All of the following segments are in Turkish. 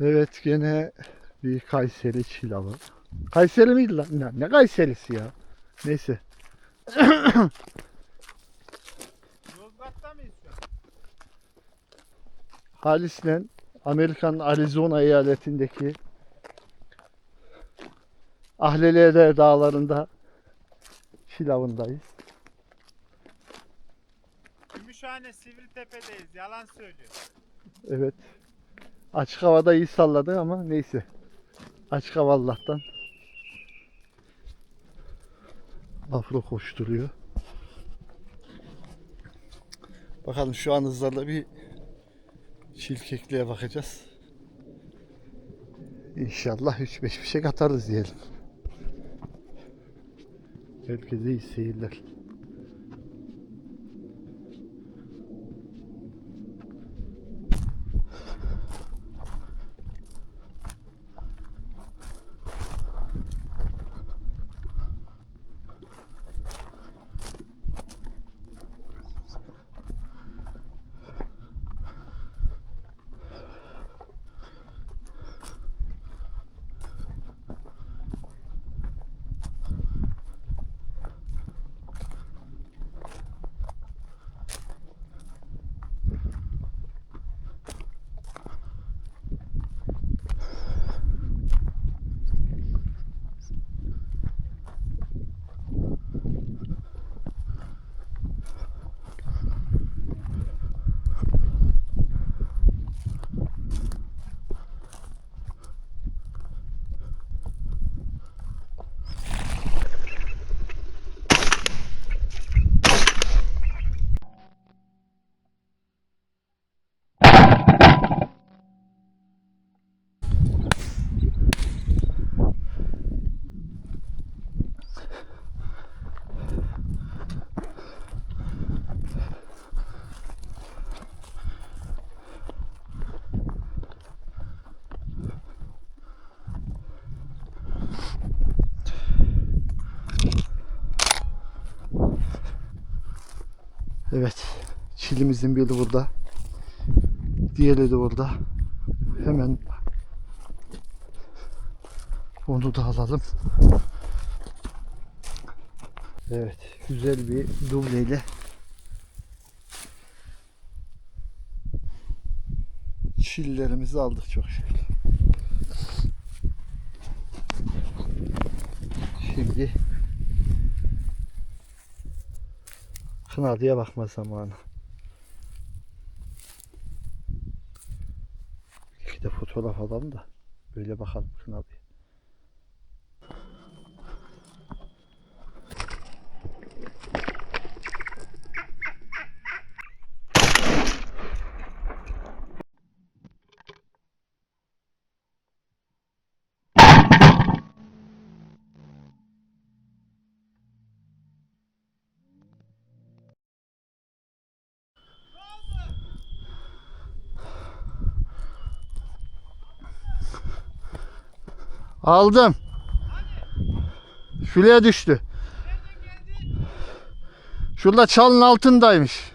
Evet gene bir Kayseri çilavı. Kayseri miydi lan? Ne, ne Kayserisi ya? Neyse. Yozgat'ta mıyız şu an? Halis'le Amerika'nın Arizona eyaletindeki Ahlelere dağlarında çilavındayız. Gümüşhane Sivriltepe'deyiz. Yalan söylüyor. Evet. Açık havada iyi salladı ama neyse. Açık hava Allah'tan. Afro koşturuyor. Bakalım şu an hızlarla bir çilkekliğe bakacağız. İnşallah 3-5 bir şey atarız diyelim. Herkese iyi seyirler. Evet. Çilimizin biri burada. Diğeri de orada. Hemen onu da alalım. Evet. Güzel bir dubleyle çillerimizi aldık çok şükür. Şimdi Kınalı'ya bakma zamanı. İki de fotoğraf alalım da böyle bakalım Kınalı'ya. Aldım. Şuraya düştü. Şurada çalın altındaymış.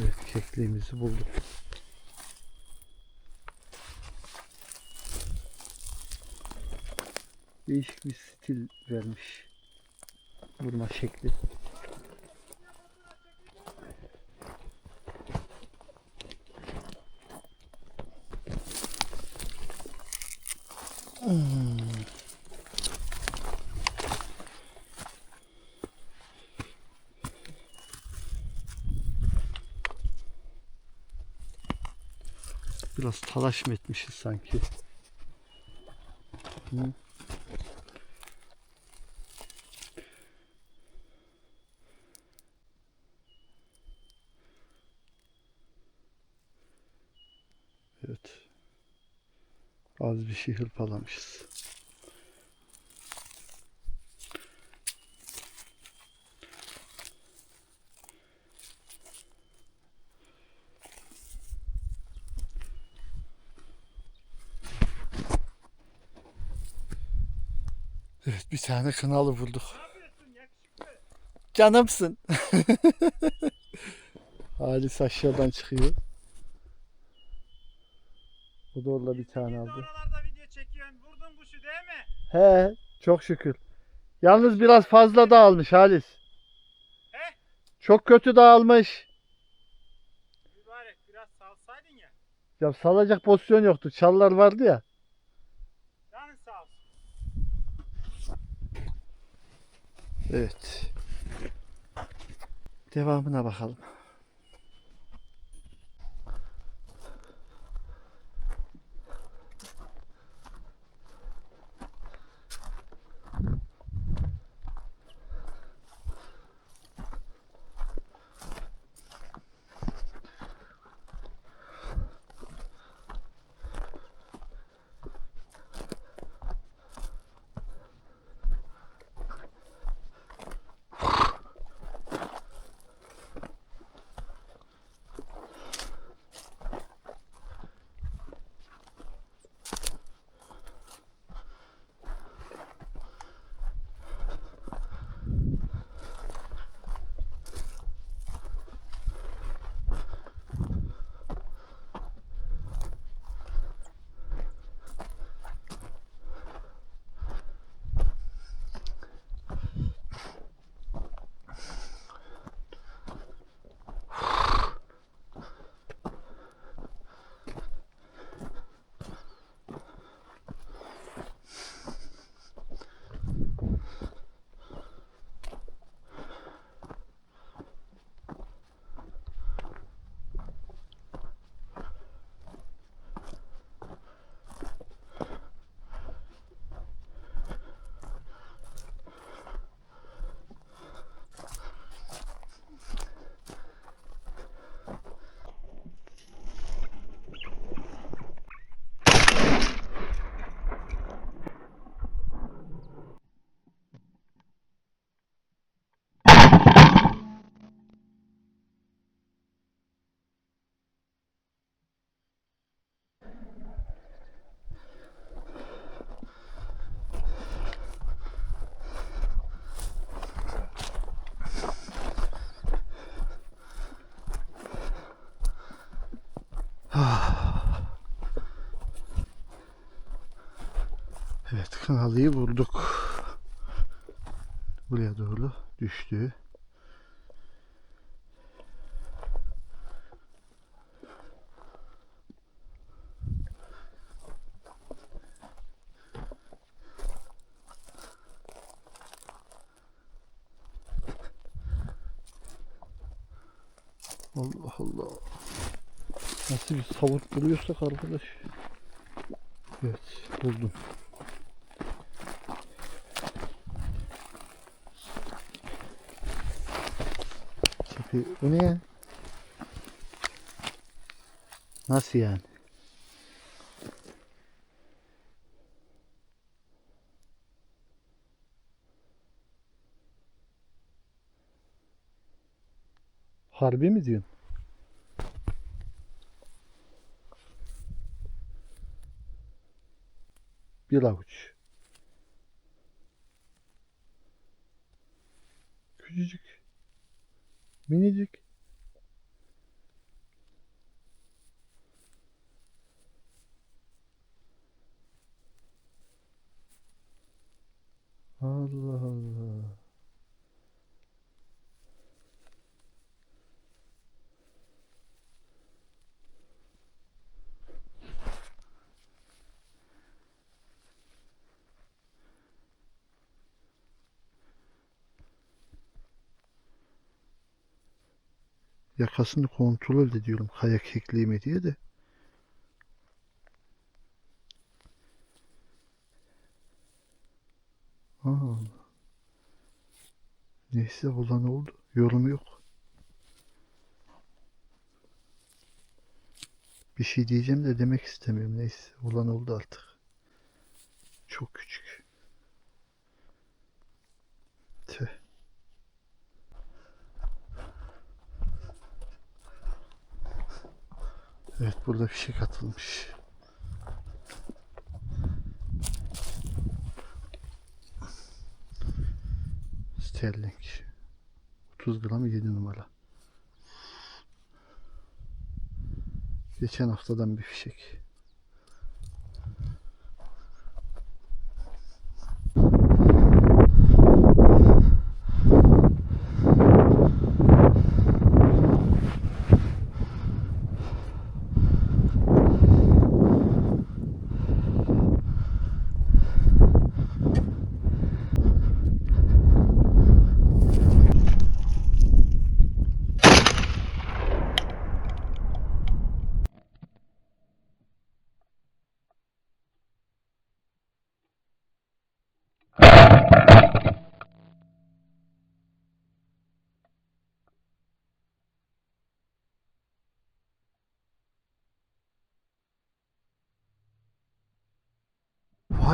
Evet kekliğimizi bulduk. Değişik bir stil vermiş. Vurma şekli. Biraz talaş mı etmişiz sanki? Hı? Evet. Az bir şey hırpalamışız. Evet bir tane kınalı yakışıklı? Canımsın. Halis aşağıdan çıkıyor. O da orada bir tane aldı. Vurdun kuşu değil mi? He, çok şükür. Yalnız biraz fazla dağılmış Halis. He? Çok kötü dağılmış. Mübarek biraz salsaydın ya. Ya salacak pozisyon yoktu. Çallar vardı ya. Evet. Devamına bakalım. Evet kanalıyı vurduk. Buraya doğru düştü. Allah Allah. Nasıl bir savurt buluyorsak arkadaş. Evet buldum. Tipi bu ne ya? Nasıl yani? Harbi mi diyorsun? Bir avuç. Küçücük. Minicik. Allah Allah. Yakasını kontrol ediyorum kayak kekliği mi diye de. Aa. Neyse olan oldu. Yorum yok. Bir şey diyeceğim de demek istemiyorum. Neyse olan oldu artık. Çok küçük. Evet burada bir şey katılmış. Sterling. 30 gram 7 numara. Geçen haftadan bir fişek.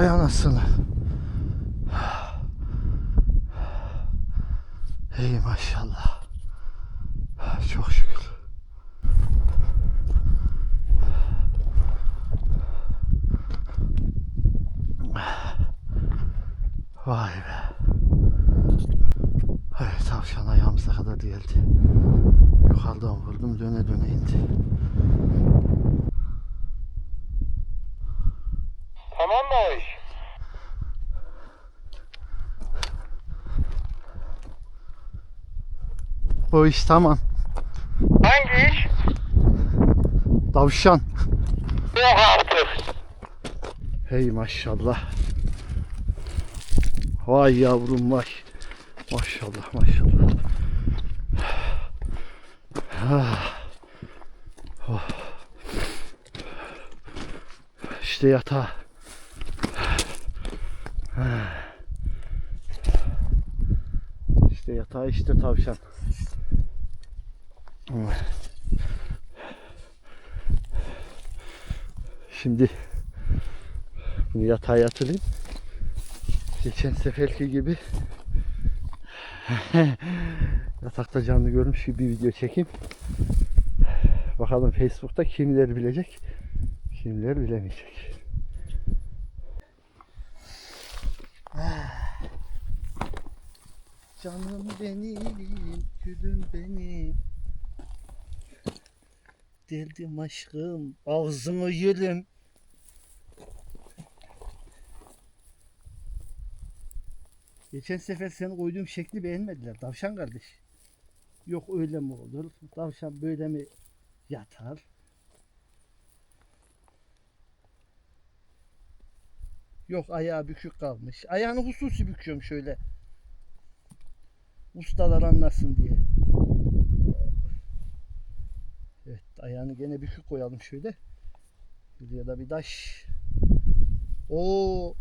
Vay anasını. Hey maşallah. Çok şükür. Vay be. Ay tavşan ayağımıza kadar geldi. Yukarıdan vurdum döne döne indi. Tamam mı o iş? O iş tamam. Hangi iş? Tavşan. Yok artık. Hey maşallah. Vay yavrum vay. Maşallah maşallah. İşte yatağı. İşte yatağı işte tavşan. Şimdi bunu yatağa yatırayım. Geçen seferki gibi yatakta canlı görmüş gibi bir video çekeyim. Bakalım Facebook'ta kimileri bilecek, kimileri bilemeyecek. Canım benim, gülüm benim. Deldim aşkım, ağzını yülüm. Geçen sefer senin koyduğum şekli beğenmediler. Tavşan kardeş. Yok öyle mi olur? Tavşan böyle mi yatar? Yok ayağı bükük kalmış. Ayağını hususi büküyorum şöyle. Ustalar anlasın diye. Evet ayağını gene bükük koyalım şöyle. Buraya da bir taş. Oo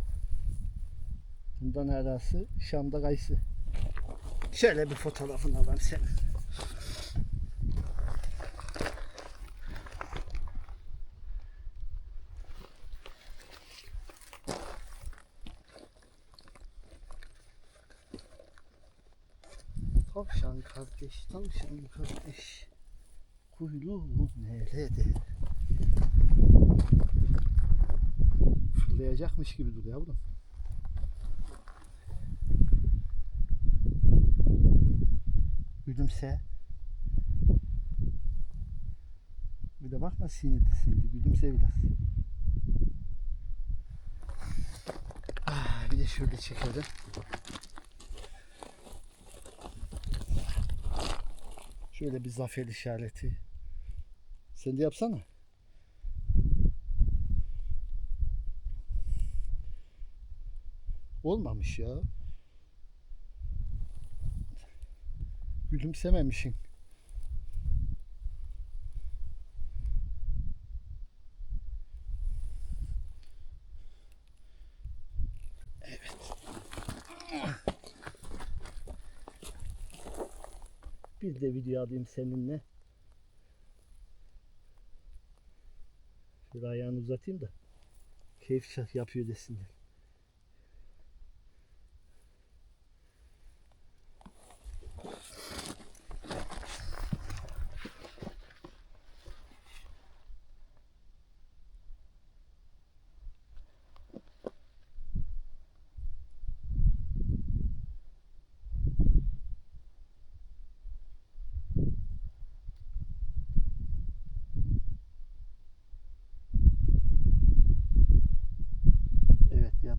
Bundan arası Şam'da kayısı. Şöyle bir fotoğrafını alalım sen. Tavşan kardeş, tavşan kardeş. Kuyruğu nerede? Fırlayacakmış gibi duruyor yavrum. Gülümse. Bir de bakma sinirli sinirli. Gülümse biraz. Ah, bir de şöyle çekelim. Şöyle bir zafer işareti. Sen de yapsana. Olmamış ya. Gülümsememişsin. Evet. Bir de video alayım seninle. Şöyle ayağını uzatayım da keyif yapıyor desinler.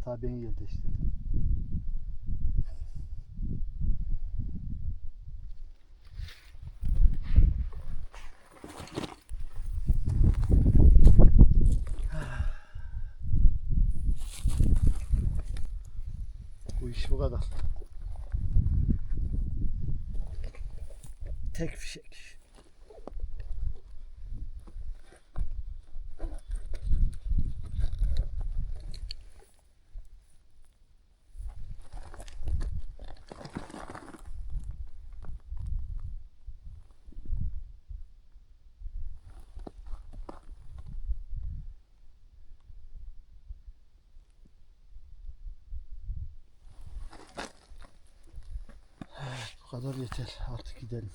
Hata ben yerleştirdim. Bu iş bu kadar. Tek fişek. Bu kadar yeter. Artık gidelim.